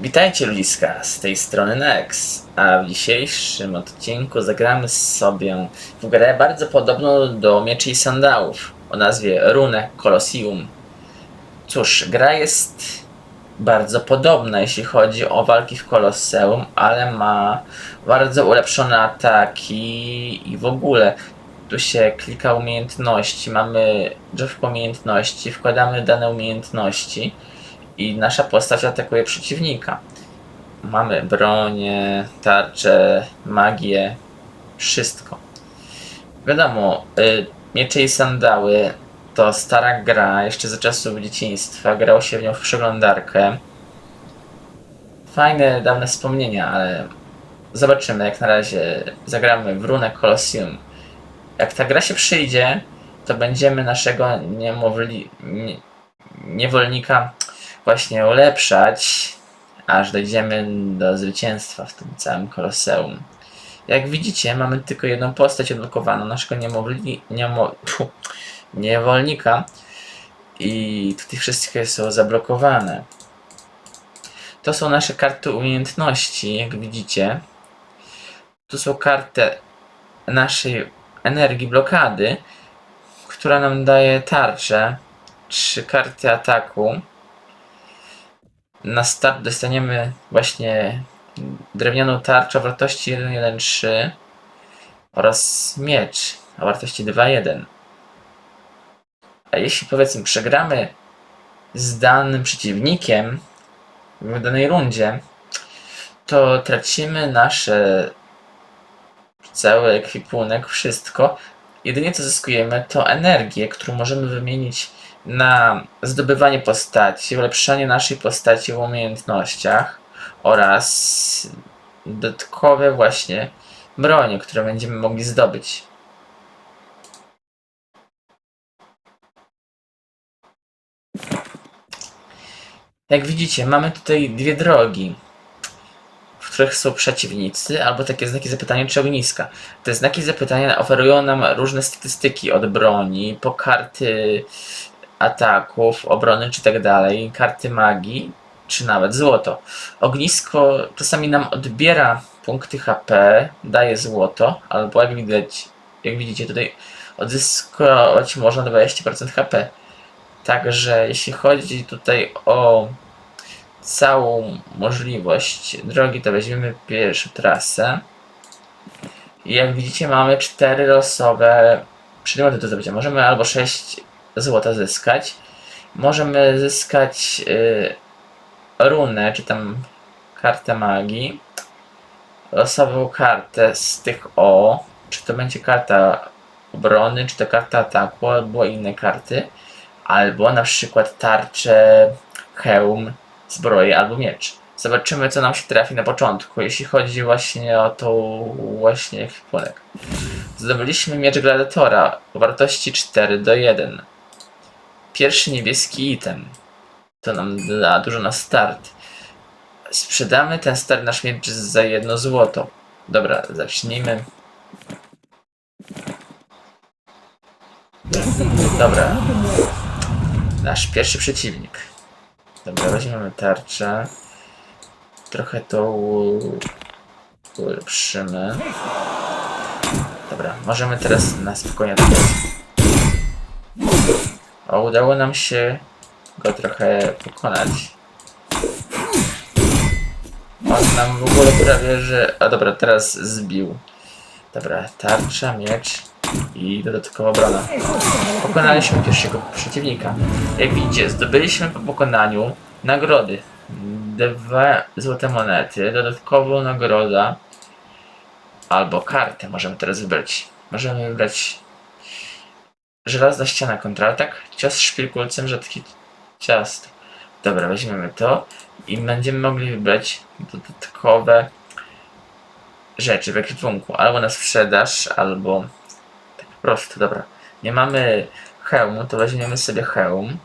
Witajcie ludziska, z tej strony Nex, a w dzisiejszym odcinku zagramy sobie w grę bardzo podobną do Mieczy i Sandałów o nazwie Rune Colosseum. Cóż, gra jest bardzo podobna jeśli chodzi o walki w Kolosseum, ale ma bardzo ulepszone ataki i w ogóle tu się klika umiejętności, mamy drzewko umiejętności, wkładamy dane umiejętności i nasza postać atakuje przeciwnika. Mamy bronię, tarczę, magię, wszystko. Wiadomo, y, miecze i sandały to stara gra, jeszcze za czasów dzieciństwa, grało się w nią w przeglądarkę. Fajne, dawne wspomnienia, ale zobaczymy, jak na razie zagramy w Runę Colosseum. Jak ta gra się przyjdzie, to będziemy naszego niemowli... nie, niewolnika właśnie ulepszać, aż dojdziemy do zwycięstwa w tym całym koloseum. Jak widzicie, mamy tylko jedną postać odblokowaną, naszego niemowli, niemo, niewolnika i tutaj wszystkie są zablokowane. To są nasze karty umiejętności, jak widzicie. Tu są karty naszej energii blokady, która nam daje tarczę, trzy karty ataku. Na start dostaniemy właśnie drewnianą tarczę o wartości 1.1.3 oraz miecz o wartości 2.1. A jeśli powiedzmy przegramy z danym przeciwnikiem w danej rundzie, to tracimy nasze cały ekwipunek, wszystko. Jedynie co zyskujemy to energię, którą możemy wymienić na zdobywanie postaci, ulepszanie naszej postaci w umiejętnościach oraz dodatkowe właśnie bronie, które będziemy mogli zdobyć. Jak widzicie, mamy tutaj dwie drogi, w których są przeciwnicy, albo takie znaki zapytania czy ogniska. Te znaki zapytania oferują nam różne statystyki od broni, po karty ataków, obrony czy tak dalej, karty magii, czy nawet złoto. Ognisko czasami nam odbiera punkty HP, daje złoto, albo jak widać, jak widzicie tutaj odzyskać można 20% HP. Także jeśli chodzi tutaj o całą możliwość drogi, to weźmiemy pierwszą trasę. I jak widzicie mamy cztery losowe przedmioty do zdobycia. Możemy albo 6 złota zyskać. Możemy zyskać y, runę, czy tam kartę magii. Losową kartę z tych O. Czy to będzie karta obrony, czy to karta ataku, albo inne karty. Albo na przykład tarczę, hełm, zbroję albo miecz. Zobaczymy, co nam się trafi na początku, jeśli chodzi właśnie o tą właśnie ekwipunek. Zdobyliśmy miecz gladiatora o wartości 4 do 1. Pierwszy niebieski item. To nam da dużo na start. Sprzedamy ten stary nasz miecz za jedno złoto. Dobra, zacznijmy. Dobra. Nasz pierwszy przeciwnik. Dobra, weźmiemy tarczę. Trochę to ulepszymy. Dobra, możemy teraz na spokojnie. O, udało nam się go trochę pokonać. On nam w ogóle prawie, że... A dobra, teraz zbił. Dobra, tarcza, miecz i dodatkowa obrona. Pokonaliśmy pierwszego przeciwnika. Jak widzicie, zdobyliśmy po pokonaniu nagrody. Dwa złote monety, dodatkową nagroda albo kartę możemy teraz wybrać. Możemy wybrać żelazna ściana kontratak, cios szpilkulcem, rzadki ciasto. Dobra, weźmiemy to i będziemy mogli wybrać dodatkowe rzeczy w ekwipunku. Albo na sprzedaż, albo tak po prostu, dobra. Nie mamy hełmu, to weźmiemy sobie hełm.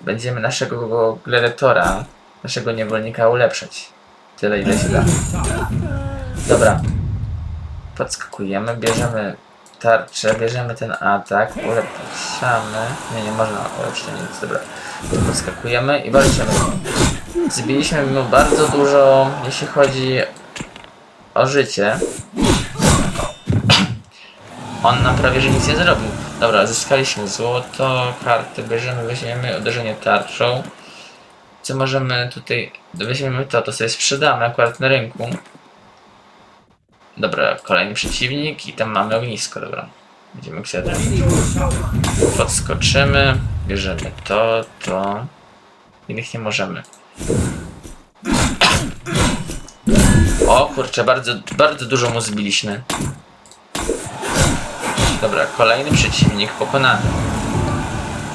Będziemy naszego gladiatora, naszego niewolnika ulepszać. Tyle ile się da. Dobra. Podskakujemy, bierzemy tarczę, bierzemy ten atak, ulepszamy. Nie, nie można ulepszyć nic, dobra. Podskakujemy i walczymy. Zbiliśmy mu bardzo dużo, jeśli chodzi o życie. On nam prawie że nic nie zrobił. Dobra, zyskaliśmy złoto, karty bierzemy, weźmiemy uderzenie tarczą. Co możemy tutaj... Weźmiemy to, to sobie sprzedamy akurat na rynku. Dobra, kolejny przeciwnik i tam mamy ognisko, dobra. Będziemy kwiatem. Podskoczymy, bierzemy to, to. Innych nie możemy. O kurczę, bardzo, bardzo dużo mu zbiliśmy. Dobra, kolejny przeciwnik pokonany.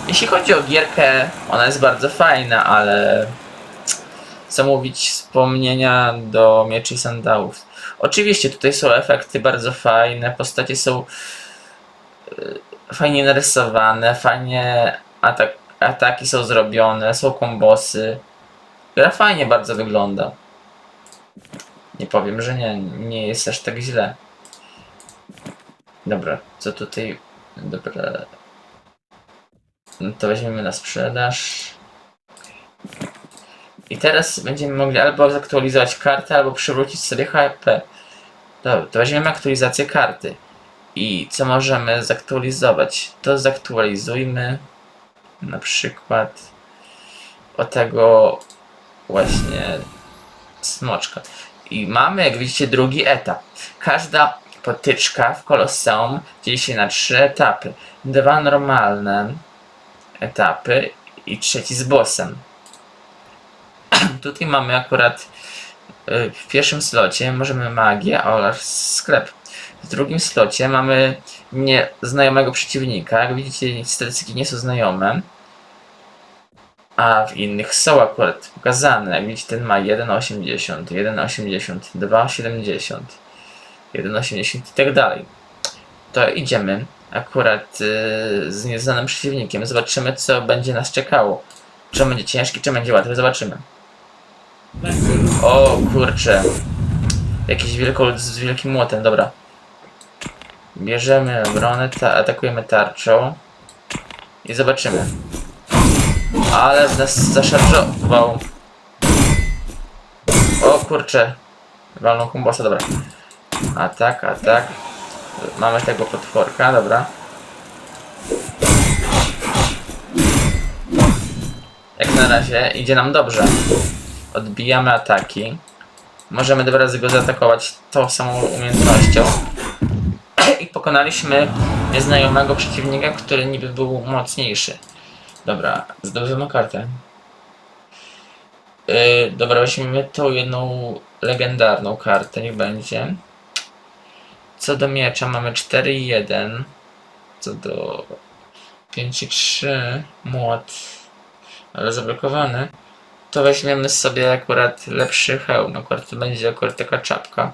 Jeśli chodzi o gierkę, ona jest bardzo fajna, ale co mówić, wspomnienia do mieczy sandałów. Oczywiście tutaj są efekty bardzo fajne, postacie są y, fajnie narysowane, fajnie atak ataki są zrobione, są kombosy. Gra fajnie bardzo wygląda. Nie powiem, że nie, nie jest aż tak źle. Dobra, co tutaj... Dobra... No to weźmiemy na sprzedaż. I teraz będziemy mogli albo zaktualizować kartę, albo przywrócić sobie HP. Dobra, to weźmiemy aktualizację karty. I co możemy zaktualizować? To zaktualizujmy na przykład o tego właśnie smoczka. I mamy, jak widzicie, drugi etap. Każda potyczka w Kolosseum dzieli się na trzy etapy. Dwa normalne etapy i trzeci z bossem. Tutaj mamy akurat y, w pierwszym slocie możemy magię oraz sklep. W drugim slocie mamy nieznajomego przeciwnika. Jak widzicie, statystyki nie są znajome. A w innych są akurat pokazane. Jak widzicie, ten ma 1,80, 1,80, 2,70, 1,80 i tak dalej. To idziemy akurat y, z nieznanym przeciwnikiem. Zobaczymy, co będzie nas czekało. Czy będzie ciężki, czy będzie łatwy. Zobaczymy. O kurczę. Jakiś wielkolud z wielkim młotem, dobra. Bierzemy obronę, ta atakujemy tarczą. I zobaczymy. Ale w nas zaszarżował. O kurczę. Walną kumbosa, dobra. Atak, atak. Mamy tego potworka, dobra. Jak na razie idzie nam dobrze. Odbijamy ataki. Możemy dwa razy go zaatakować tą samą umiejętnością. I pokonaliśmy nieznajomego przeciwnika, który niby był mocniejszy. Dobra, zdobywamy kartę. Yy, dobra, weźmiemy tą jedną legendarną kartę, niech będzie. Co do miecza mamy 4 i 1. Co do 5 i 3 młot, ale zablokowany. To weźmiemy sobie akurat lepszy hełm. Akurat to będzie akurat taka czapka.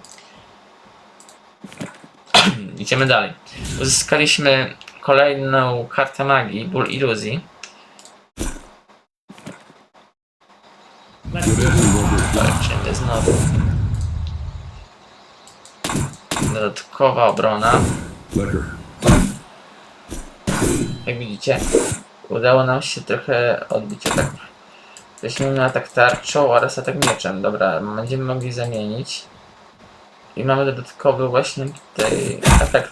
Idziemy dalej. Uzyskaliśmy kolejną kartę magii, ból iluzji. Walczymy znowu. Dodatkowa obrona. Jak widzicie, udało nam się trochę odbić atak. Weźmiemy atak tarczą oraz atak mieczem. Dobra, będziemy mogli zamienić. I mamy dodatkowy właśnie tutaj. Lecker.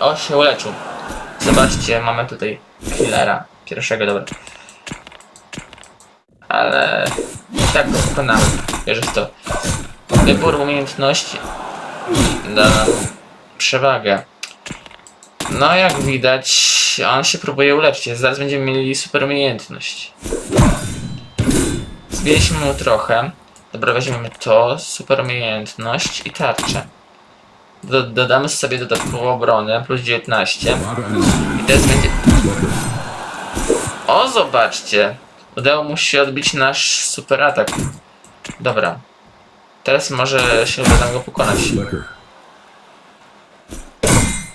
O, się uleczył. Zobaczcie, mamy tutaj killera. Pierwszego, dobra. Ale i tak go pokonamy. Wierzę w to. Wybór umiejętności da nam przewagę. No, jak widać, on się próbuje uleczyć. Zaraz będziemy mieli super umiejętność. Zbiliśmy mu trochę. Dobra, weźmiemy to, super umiejętność i tarczę. Do, dodamy sobie dodatkową obronę, plus 19. Uwaga, enemy. I teraz będzie... O, zobaczcie! Udało mu się odbić nasz super atak. Dobra. Teraz może się uda nam go pokonać.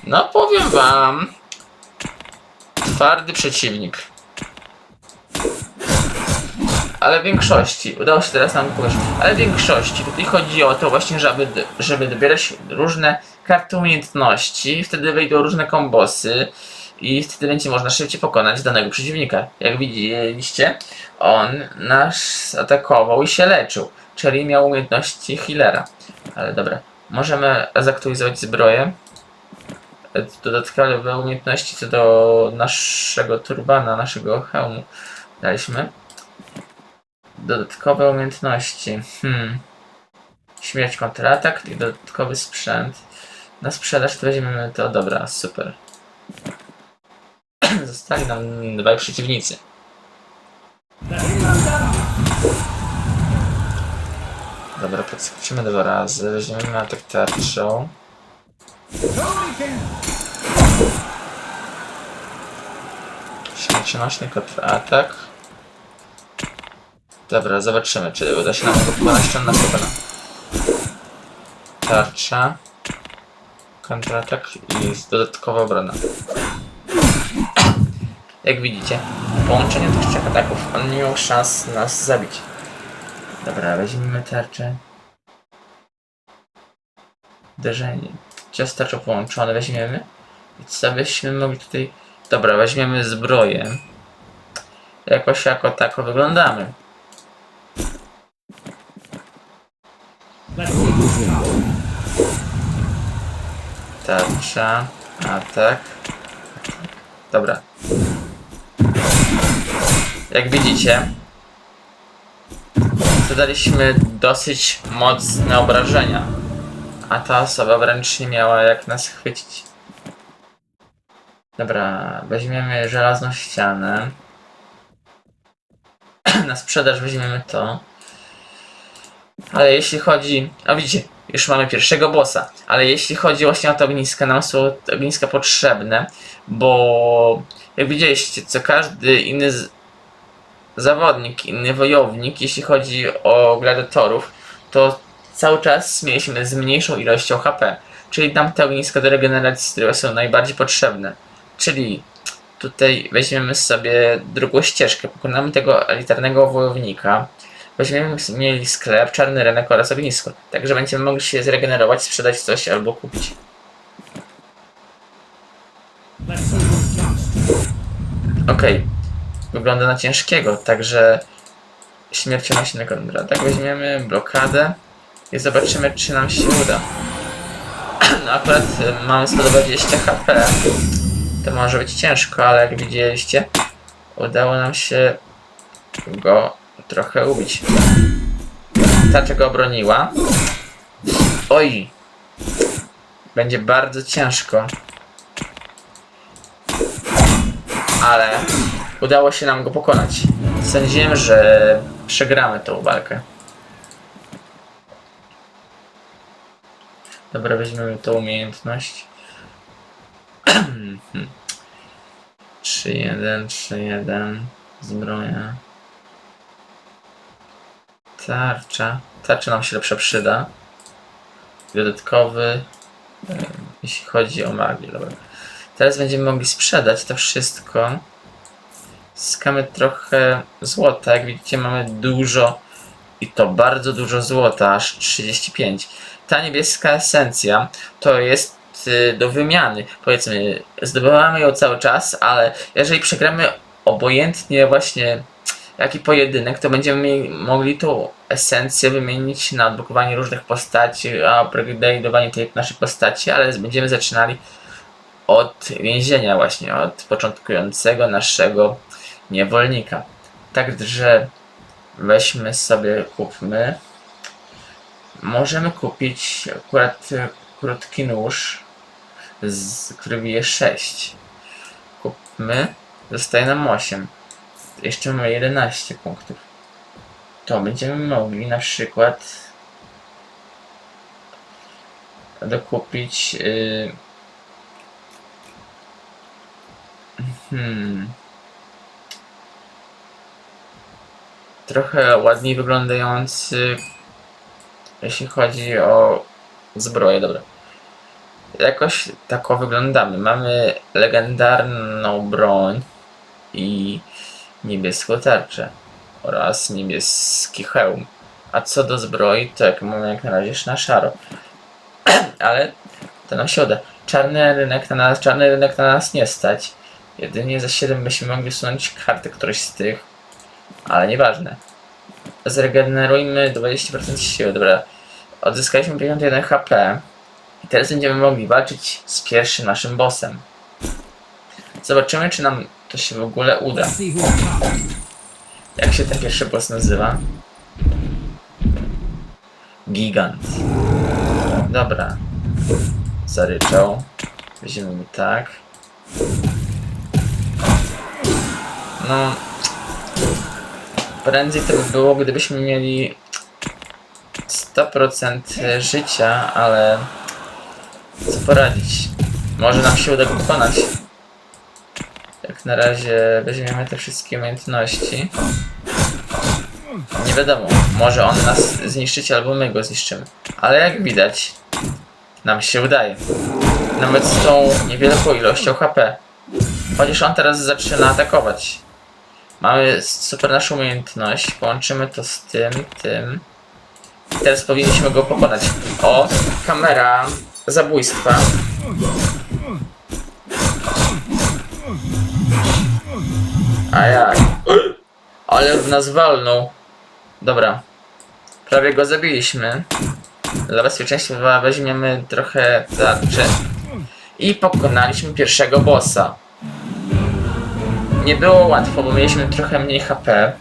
No powiem wam. Twardy przeciwnik. Ale w większości, udało się teraz nam pokazać, ale w większości tutaj chodzi o to właśnie, żeby, żeby dobierać różne karty umiejętności, wtedy wejdą różne kombosy i wtedy będzie można szybciej pokonać danego przeciwnika. Jak widzieliście, on nas atakował i się leczył, czyli miał umiejętności healera. Ale dobra, możemy zaktualizować zbroję. Dodatkowe umiejętności co do naszego turbana, naszego hełmu daliśmy. Dodatkowe umiejętności. Hmm. Śmierć kontratak i dodatkowy sprzęt. Na sprzedaż to weźmiemy to. Dobra, super. Zostali nam dwaj przeciwnicy. Dobra, podskoczymy dwa razy. Weźmiemy atak tarczą. Śmiercionośny kontratak. Dobra, zobaczymy, czy uda się nam pokonać, on nas pokona. Tarcza. Kontratak i dodatkowa obrona. Jak widzicie, połączenie tych trzech ataków, on nie miał szans nas zabić. Dobra, weźmiemy tarczę. Uderzenie. Cios tarczą połączone weźmiemy. I co byśmy mogli tutaj... Dobra, weźmiemy zbroję. Jakoś jako tako wyglądamy. Tarcza, atak. Dobra. Jak widzicie, zadaliśmy dosyć mocne obrażenia. A ta osoba wręcz nie miała jak nas chwycić. Dobra, weźmiemy żelazną ścianę. Na sprzedaż weźmiemy to. Ale jeśli chodzi. A widzicie, już mamy pierwszego bossa. Ale jeśli chodzi właśnie o te ogniska, nam są te ogniska potrzebne, bo jak widzieliście, co każdy inny z... zawodnik, inny wojownik, jeśli chodzi o gladiatorów, to cały czas mieliśmy z mniejszą ilością HP. Czyli nam te ogniska do regeneracji, które są najbardziej potrzebne. Czyli tutaj weźmiemy sobie drugą ścieżkę, pokonamy tego elitarnego wojownika. Weźmiemy mieli sklep, czarny rynek oraz ognisko. Także będziemy mogli się zregenerować, sprzedać coś albo kupić. Okej. Wygląda na ciężkiego, także śmiercionośny kontratak. Weźmiemy blokadę i zobaczymy, czy nam się uda. No akurat y, mamy 120 HP. To może być ciężko, ale jak widzieliście, udało nam się go trochę ubić. Ta go obroniła. Oj! Będzie bardzo ciężko. Ale udało się nam go pokonać. Sądziłem, że przegramy tą walkę. Dobra, weźmiemy tą umiejętność. 3-1, 3-1. Zbroja. Tarcza. Tarcza nam się lepsza przyda. Dodatkowy. e, Jeśli chodzi o magię. Dobra. Teraz będziemy mogli sprzedać to wszystko. Zyskamy trochę złota. Jak widzicie, mamy dużo i to bardzo dużo złota, aż 35. Ta niebieska esencja to jest y, do wymiany. Powiedzmy, zdobywamy ją cały czas, ale jeżeli przegramy obojętnie właśnie jaki pojedynek, to będziemy mogli tą esencję wymienić na odblokowanie różnych postaci, a upgrade'owanie tej naszej postaci, ale będziemy zaczynali od więzienia właśnie, od początkującego naszego niewolnika. Także weźmy sobie, kupmy. Możemy kupić akurat krótki nóż, z, który bije 6. Kupmy, zostaje nam 8. Jeszcze mamy 11 punktów. To będziemy mogli na przykład dokupić. Yy, hmm. Trochę ładniej wyglądający, jeśli chodzi o zbroję, dobra. Jakoś tako wyglądamy. Mamy legendarną broń i niebieską tarczę oraz niebieski hełm. A co do zbroi, to jak jak na razie na szaro. Ale to nam się uda. Czarny rynek na nas, czarny rynek na nas nie stać. Jedynie za 7 byśmy mogli usunąć kartę którejś z tych, ale nieważne. Zregenerujmy 20% siły, dobra. Odzyskaliśmy 51 HP. I teraz będziemy mogli walczyć z pierwszym naszym bossem. Zobaczymy, czy nam to się w ogóle uda. Jak się ten pierwszy boss nazywa? Gigant. Dobra. Zaryczał. Weźmiemy mu tak. No. Prędzej to by było, gdybyśmy mieli 100% życia, ale co poradzić? Może nam się uda go pokonać. Jak na razie weźmiemy te wszystkie umiejętności. Nie wiadomo, może on nas zniszczyć albo my go zniszczymy. Ale jak widać, nam się udaje. Nawet z tą niewielką ilością HP. Chociaż on teraz zaczyna atakować. Mamy super naszą umiejętność, połączymy to z tym, tym. I teraz powinniśmy go pokonać. O, kamera zabójstwa. A jak? Ale w nas walnął. Dobra. Prawie go zabiliśmy. Dla bezpieczeństwa weźmiemy trochę tarczy. I pokonaliśmy pierwszego bossa. Nie było łatwo, bo mieliśmy trochę mniej HP.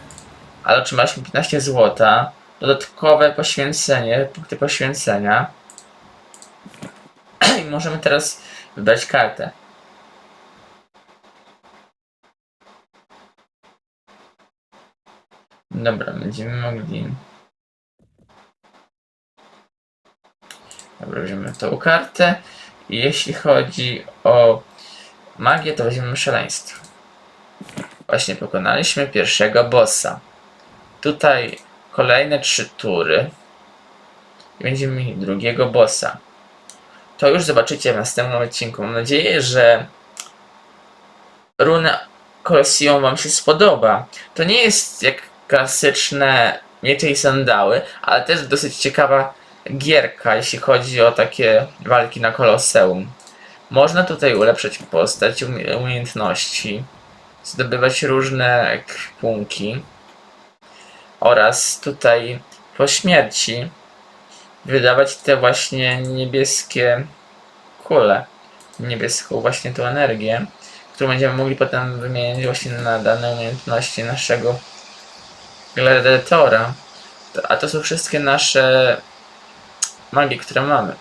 Ale otrzymaliśmy 15 złota. Dodatkowe poświęcenie, punkty poświęcenia. I możemy teraz wybrać kartę. Dobra, będziemy mogli. Dobra, weźmiemy tą kartę. I jeśli chodzi o magię, to weźmiemy szaleństwo. Właśnie pokonaliśmy pierwszego bossa. Tutaj kolejne trzy tury. I będziemy mieli drugiego bossa. To już zobaczycie w następnym odcinku. Mam nadzieję, że runa Colosseum Wam się spodoba. To nie jest jak klasyczne miecze i sandały, ale też dosyć ciekawa gierka, jeśli chodzi o takie walki na Kolosseum. Można tutaj ulepszać postać, umie- umiejętności, zdobywać różne ekwipunki oraz tutaj po śmierci wydawać te właśnie niebieskie kule, niebieską właśnie tą energię, którą będziemy mogli potem wymienić właśnie na dane umiejętności naszego gladiatora. To- A to są wszystkie nasze magie, które mamy.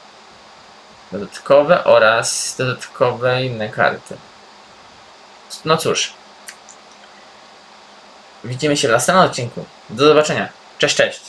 Dodatkowe oraz dodatkowe inne karty. No cóż. Widzimy się w następnym odcinku. Do zobaczenia. Cześć, cześć.